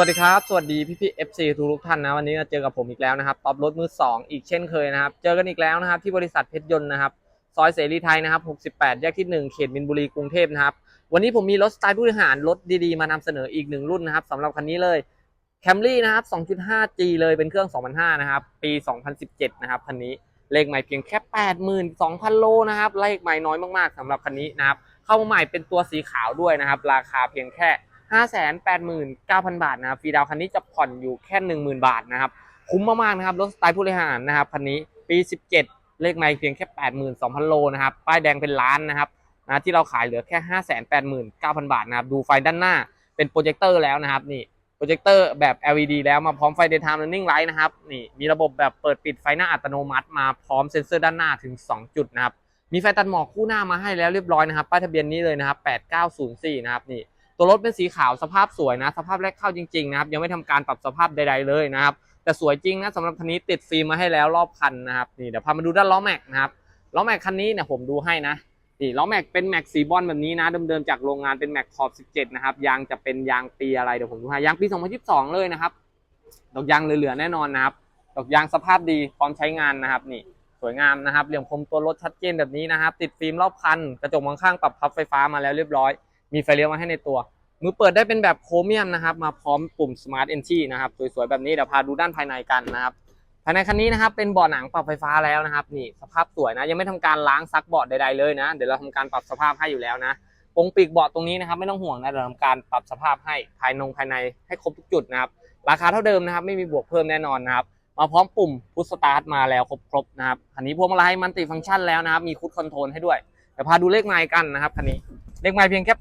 วัสดีครับ สวัสดีพี่พี่เอฟซีทุกๆท่านนะ วันนี้มาเจอกับผมอีกแล้วนะครับตอบรถมือสองอีกเช่นเคยนะครับ เจอกันอีกแล้วนะครับ ที่บริษัทเพชรยนต์นะครับ ซอยเสรีไทยนะครับ 68 แยกที่ 1 เขตมินบุรีกรุงเทพนะครับ วันนี้ผมมีรถสไตล์ผู้บริหารรถดีๆ มานำเสนออีกหนึ่งรุ่นนะครับสำหรับคันนี้เลย Camry นะครับ 2.5G เลยเป็นเครื่อง 2005 นะครับ ปี 2017 นะครับคันนี้เลขใหม่เพียงแค่ 82,000 โลนะครับเลขใหม่น้อยมากๆสำหรับคันนี้นะครับเข้ามาใหม่เป็นตัวสีขาวด้วยนะครับ ราคาเพียงแค่ 589,000 บาทนะครับฟรีดาวน์คันนี้จะผ่อนอยู่แค่ 10,000 บาทนะครับ คุ้มมากๆนะครับ รถสไตล์ผู้บริหารนะครับคันนี้ปี 17 เลขไม่เพียงแค่ 82,000 โลนะครับ ป้ายแดงเป็นล้านนะครับนะที่เราขายเหลือแค่ 589,000 บาทนะครับ ดูไฟด้านหน้าเป็นโปรเจคเตอร์แล้วนะครับนี่โปรเจคเตอร์แบบ LED แล้วมาพร้อมไฟ Daytime Running Light นะครับนี่มีระบบแบบเปิดปิดไฟหน้าอัตโนมัติมาพร้อมเซ็นเซอร์ด้านหน้าถึง 2 จุดนะครับมีไฟตัดหมอกคู่หน้ามาให้แล้วเรียบร้อยนะครับป้ายทะเบียนนี้เลยนะครับ8904 นะครับนี่ ตัวรถเป็นสีขาวสภาพสวยนะ สภาพแรกเข้าจริงๆนะครับยังไม่ทำการปรับสภาพใด ๆเลยนะครับ แต่สวยจริงนะสำหรับคันนี้ติดฟิล์มมาให้แล้วรอบคันนะครับนี่เดี๋ยวพามาดูด้านล้อแม็กนะครับล้อแม็กคันนี้เนี่ยผมดูให้นะนี่ล้อแม็กเป็นแม็กสีบอลแบบนี้นะเดิมๆจากโรงงานเป็นแม็กขอบ 17 นะครับยางจะเป็นยางปีอะไรเดี๋ยวผมดูให้ยางปี 2022 เลยนะครับดอกยางเหลือๆแน่นอนนะครับดอกยางสภาพดีพร้อมใช้งานนะครับนี่สวยงามนะครับเหลี่ยมคมตัวรถชัดเจนแบบนี้นะครับ ติดฟิล์มรอบคัน กระจกมองข้างปรับพับไฟฟ้ามาแล้วเรียบร้อย มีไฟเลี้ยวมาให้ในตัว มือเปิดได้เป็นแบบโครเมียมนะครับ มาพร้อมปุ่ม Smart Entry นะครับ สวยๆ แบบนี้เดี๋ยวพาดูด้านภายในกันนะครับ ภายในคันนี้นะครับ เป็นเบาะหนังปรับไฟฟ้าแล้วนะครับ นี่สภาพสวยนะ ยังไม่ทำการล้างซักเบาะใดๆเลยนะ เดี๋ยวเราทำการปรับสภาพให้อยู่แล้วนะปงปีกเบาะตรงนี้นะครับ ไม่ต้องห่วงนะเดี๋ยวทำการปรับสภาพให้ภายนงภายในให้ครบทุกจุดนะครับ ราคาเท่าเดิมนะครับ ไม่มีบวกเพิ่มแน่นอนนะครับ มาพร้อมปุ่มพุชสตาร์ทมาแล้วครบๆนะครับ คันนี้พวงมาลัยมันติฟังก์ชันแล้วนะครับ มีคูดคอนโทรลให้ด้วยเดี๋ยวพาดูเลขไมล์กันนะครับคันนี้ เลขไมล์เพียงแค่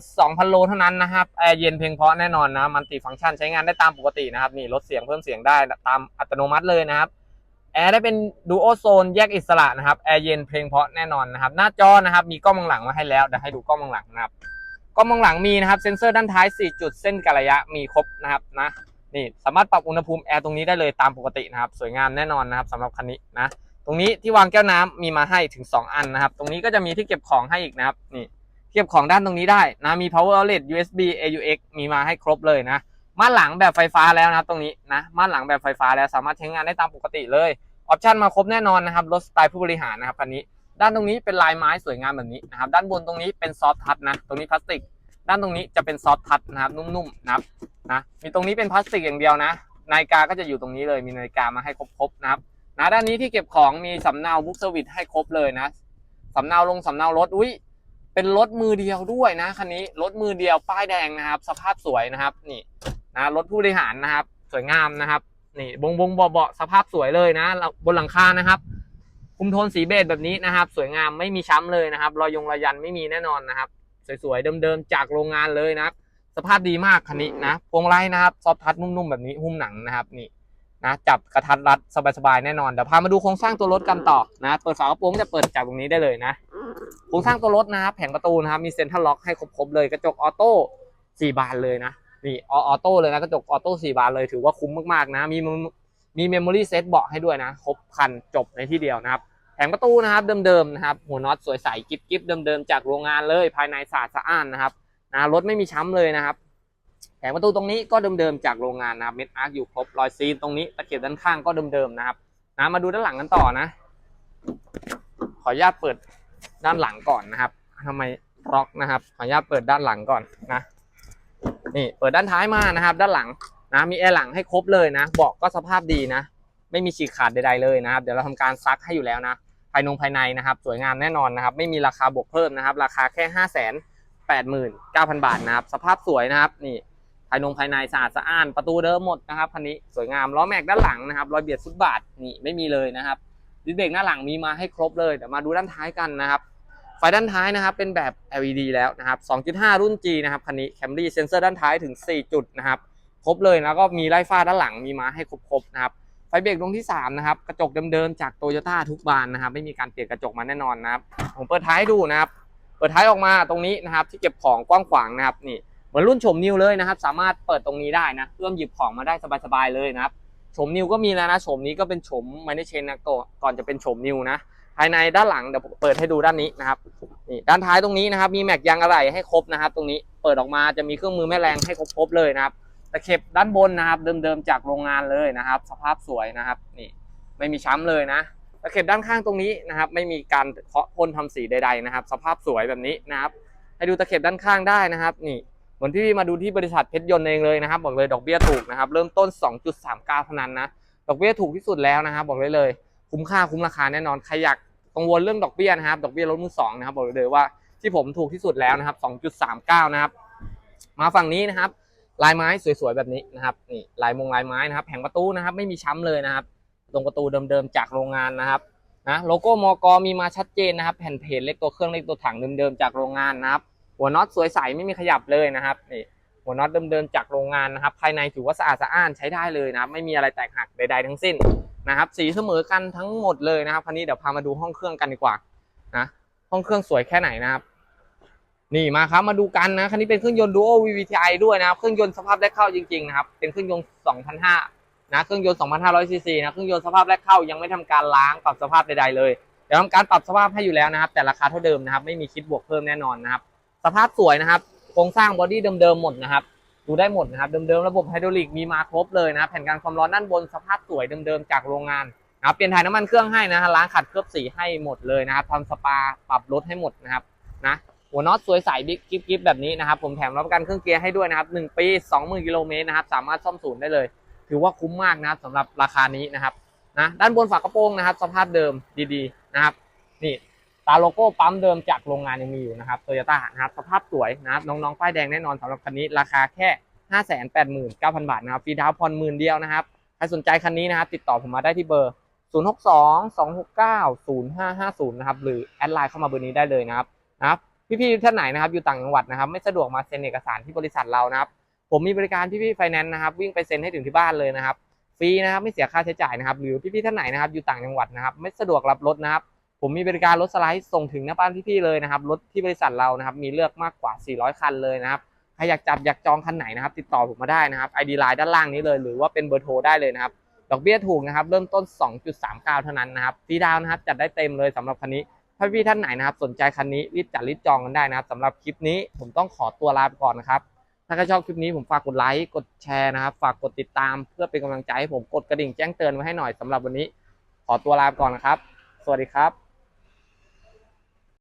82,000 โลเท่านั้นนะครับแอร์เย็นเพียงพราะแน่นอนนะมันติฟังก์ชันใช้งานได้ตามปกตินะครับนี่ลดเสียงเพิ่มเสียงได้ตามอัตโนมัติเลยนะครับแอร์ได้เป็นดูโอโซนแยกอิสระนะครับแอร์เย็นเพลงเพราะแน่นอนนะครับ หน้าจอนะครับมีกล้องมองหลังมาให้แล้วเดี๋ยวให้ดูกล้องมองหลังนะครับกล้องมองหลังมีนะครับเซ็นเซอร์ด้านท้าย 4 จุดเส้นกระยะมีครบนะครับนะนี่สามารถปรับอุณหภูมิแอร์ตรงนี้ได้เลยตามปกตินะครับ สวยงามแน่นอนนะครับสำหรับคันนี้นะ ตรงนี้ที่วางแก้วน้ำมีมาให้ถึง 2 อันนะครับ ตรงนี้ก็จะมีที่เก็บของให้อีกนะครับนี่ เก็บของด้านตรงนี้ได้นะมี power outlet USB AUX มีมาให้ครบเลยนะม่านหลังแบบไฟฟ้าแล้วนะตรงนี้นะม่านหลังแบบไฟฟ้าแล้วสามารถใช้งานได้ตามปกติเลยออปชันมาครบแน่นอนนะครับรถสไตล์ผู้บริหารนะครับคันนี้ ด้านตรงนี้เป็นลายไม้สวยงามแบบนี้นะครับด้านบนตรงนี้เป็นซอฟทัชนะตรงนี้พลาสติก ด้านตรงนี้จะเป็นซอฟทัชนะครับนุ่มๆนะครับนะมีตรงนี้เป็นพลาสติกอย่างเดียวนะนาฬิกาก็จะอยู่ตรงนี้เลยมีนาฬิกามาให้ครบๆนะครับนะด้านนี้ที่เก็บของมีสำเนาบุ๊กเซอร์วิสให้ครบเลยนะสำเนาลงสำเนารถอุ้ย เป็นรถมือเดียวด้วยนะคันนี้รถมือเดียวป้ายแดงนะครับ สภาพสวยนะครับ นี่นะรถผู้บริหารนะครับ สวยงามนะครับ นี่บงบงเบาเบาๆสภาพสวยเลยนะเราบนหลังคานะครับคุมโทนสีเบจแบบนี้นะครับ สวยงามไม่มีช้ำเลยนะครับรอยยงรอยยันไม่มีแน่นอนนะครับ สวยๆเดิมๆจากโรงงานเลยนะครับ สภาพดีมากคันนี้นะพวงมาลัยนะครับซอฟทัชนุ่มๆแบบนี้หุ้มหนังนะครับ นี่นะจับกระทัดรัดสบายๆแน่นอนเดี๋ยวพามาดูโครงสร้างตัวรถกันต่อนะ เปิดฝากระโปรงจะเปิดจากตรงนี้ได้เลยนะ โครงสร้างตัวรถนะครับแผงประตูนะครับมีเซ็นทรัลล็อกให้ครบๆเลยกระจกออโต้สี่บานเลยนะนี่ออโต้เลยนะกระจกออโต้สี่บานเลยถือว่าคุ้มมากๆนะมีมีเมมโมรี่เซตเบาะให้ด้วยนะครบคันจบในที่เดียวนะครับแผงประตูนะครับเดิมๆนะครับหัวน็อตสวยใสกิ๊บๆเดิมๆจากโรงงานเลยภายในสะอาดสะอ้านนะครับนะรถไม่มีช้ำเลยนะครับแผงประตูตรงนี้ก็เดิมๆจากโรงงานนะครับเม็ดอาร์คอยู่ครบรอยซีนตรงนี้ตะเข็บด้านข้างก็เดิมๆนะครับนะมาดูด้านหลังกันต่อนะ ขออนุญาตเปิด ด้านหลังก่อนนะครับทำไมล็อกนะครับขออนุญาตเปิดด้านหลังก่อนนะ นี่เปิดด้านท้ายมานะครับ ด้านหลังนะมีแอร์หลังให้ครบเลยนะเบาะก็สภาพดีนะ ไม่มีฉีกขาดใดๆเลยนะครับ เดี๋ยวเราทำการซักให้อยู่แล้วนะภายนงภายในนะครับ สวยงามแน่นอนนะครับ ไม่มีราคาบวกเพิ่มนะครับ ราคาแค่ห้าแสนแปดหมื่นเก้าพันบาทนะครับ สภาพสวยนะครับ นี่ภายนงภายในสะอาดสะอ้านประตูเดิมหมดนะครับคันนี้สวยงามล้อแม็กด้านหลังนะครับรอยเบียดฟุตบาทนี่ไม่มีเลยนะครับ ดิสเบรกหน้าหลังมีมาให้ครบเลยเดี๋ยวมาดูด้านท้ายกันนะครับ ไฟด้านท้ายนะครับเป็นแบบ LED แล้วนะครับ 2.5 รุ่น G นะครับคันนี้ Camry เซนเซอร์ด้านท้ายถึง 4 จุดนะครับครบเลยแล้วก็มีไล่ฟ้าด้านหลังมีมาให้ครบๆนะครับไฟเบรกดวงที่3นะครับกระจกเดิมๆจากโตโยต้าทุกบานนะครับไม่มีการเปลี่ยนกระจกมาแน่นอนนะครับผมเปิดท้ายดูนะครับเปิดท้ายออกมาตรงนี้นะครับที่เก็บของกว้างขวางนะครับนี่เหมือนรุ่นโฉมนิวเลยนะครับ สามารถเปิดตรงนี้ได้นะเพื่อหยิบของมาได้สบายๆเลยนะครับ โฉมนิวก็มีแล้วนะโฉมนี้ก็เป็นโฉมไม่ได้เชนนะก่อนก่อนจะเป็นโฉมนิวนะ ภายในด้านหลังเดี๋ยวผมเปิดให้ดูด้านนี้นะครับนี่ด้านท้ายตรงนี้นะครับ มีแม็กยางอะไหล่ให้ครบนะครับ ตรงนี้เปิดออกมาจะมีเครื่องมือแม่แรงให้ครบๆเลยนะครับตะเข็บด้านบนนะครับ เดิมๆจากโรงงานเลยนะครับ สภาพสวยนะครับ นี่ไม่มีช้ำเลยนะตะเข็บด้านข้างตรงนี้นะครับ ไม่มีการเคาะพ่นทำสีใด ๆนะครับ สภาพสวยแบบนี้นะครับ ให้ดูตะเข็บด้านข้างได้นะครับ นี่ มือนที่มาดูที่บริษัทเพชรยนต์เองเลยนะครับ บอกเลยดอกเบี้ยถูกนะครับ เริ่มต้น 2.39เท่านั้นนะดอกเบี้ยถูกที่สุดแล้วนะครับ บอกเลยเลย คุ้มค่าคุ้มราคาแน่นอนใครอยากกังวลเรื่องดอกเบี้ยนะครับ ดอกเบี้ยรถมือสองนะครับบอกเลยว่าที่ผมถูกที่สุดแล้วนะครับ 2.39 นะครับ มาฝั่งนี้นะครับ ลายไม้สวยๆแบบนี้นะครับนี่ลายมงลายไม้นะครับแผงประตูนะครับไม่มีช้ำเลยนะครับ ตรงประตูเดิมๆจากโรงงานนะครับนะโลโก้มอกมีมาชัดเจนนะครับ แผ่นเพจเลขตัวเครื่องเลขตัวถังเดิมๆจากโรงงานนะครับ หัวน็อตสวยใสไม่มีขยับเลยนะครับนี่หัวน็อตเดิมๆจากโรงงานนะครับ ภายในถือว่าสะอาดสะอ้านใช้ได้เลยนะครับ ไม่มีอะไรแตกหักใดๆทั้งสิ้นนะครับ สีเสมอกันทั้งหมดเลยนะครับคันนี้เดี๋ยวพามาดูห้องเครื่องกันดีกว่านะห้องเครื่องสวยแค่ไหนนะครับนี่มาครับมาดูกันนะคันนี้เป็นเครื่องยนต์ Duo VVTi ด้วยนะครับเครื่องยนต์สภาพแรกเข้าจริงๆนะครับเป็นเครื่องยนต์ 2,500นะเครื่องยนต์ 2,500ซีซีนะเครื่องยนต์สภาพแรกเข้ายังไม่ทำการล้างปรับสภาพใดๆเลยเดี๋ยวทำการปรับสภาพให้อยู่แล้วนะครับ แต่ราคาเท่าเดิมนะครับ ไม่มีคิดบวกเพิ่มแน่นอนนะครับ สภาพสวยนะครับ โครงสร้างบอดี้เดิมๆหมดนะครับ ดูได้หมดนะครับ เดิมๆระบบไฮดรอลิกมีมาครบเลยนะครับแผ่นกันความร้อนด้านบนสภาพสวยเดิมๆจากโรงงานนะครับเปลี่ยนถ่ายน้ำมันเครื่องให้นะฮะล้างขัดเคลือบสีให้หมดเลยนะครับทำสปาปรับรถให้หมดนะครับนะหัวน็อตสวยใสบิ๊กกิ๊บกิ๊บแบบนี้นะครับ ผมแถมรับประกันเครื่องเกียร์ให้ด้วยนะครับ1ปี20,000กิโลเมตรนะครับสามารถซ่อมศูนย์ได้เลย ถือว่าคุ้มมากนะครับสำหรับราคานี้นะครับนะด้านบนฝากระโปรงนะครับ สภาพเดิมดีๆนะครับนี่ ตาโลโก้ปั๊มเดิมจากโรงงานยังมีอยู่นะครับโตโยต้านะครับสภาพสวยนะครับน้องๆป้ายแดงแน่นอนสำหรับคันนี้ราคาแค่ 589,000 บาทนะครับฟรีดาวน์ผ่อนหมื่นเดียวนะครับใครสนใจคันนี้นะครับติดต่อผมมาได้ที่เบอร์ 062 269 0550 นะครับหรือแอดไลน์เข้ามาเบอร์นี้ได้เลยนะครับนะครับพี่ๆท่านไหนนะครับอยู่ต่างจังหวัดนะครับไม่สะดวกมาเซ็นเอกสารที่บริษัทเรานะครับผมมีบริการพี่ๆไฟแนนซ์นะครับวิ่งไปเซ็นให้ถึงที่บ้านเลยนะครับฟรีนะครับไม่เสียค่าใช้จ่ายนะครับหรือพี่ๆท่านไหนนะครับอยู่ต่างจังหวัดนะครับไม่สะดวกรับรถนะครับ ผมมีบริการรถสไลด์ส่งถึงหน้าบ้านพี่ๆเลยนะครับ รถที่บริษัทเรานะครับ มีเลือกมากกว่า 400 คันเลยนะครับ ใครอยากจับอยากจองคันไหนนะครับ ติดต่อผมมาได้นะครับ ID Line ด้านล่างนี้เลย หรือว่าเป็นเบอร์โทรได้เลยนะครับ ดอกเบี้ยถูกนะครับ เริ่มต้น 2.39 เท่านั้นนะครับฟรีดาวนะครับ จัดได้เต็มเลยสำหรับคันนี้ถ้าพี่ท่านไหนนะครับ สนใจคันนี้รีบจัดรีบจองกันได้นะครับสำหรับคลิปนี้ผมต้องขอตัวลาไปก่อนนะครับ ถ้าใครชอบคลิปนี้ผมฝากกดไลค์ กดแชร์นะครับ ฝากกดติดตามเพื่อเป็นกำลังใจให้ผม กดกระดิ่งแจ้งเตือนไว้ให้หน่อยสำหรับวันนี้ ขอตัวลาไปก่อนนะครับ สวัสดีครับ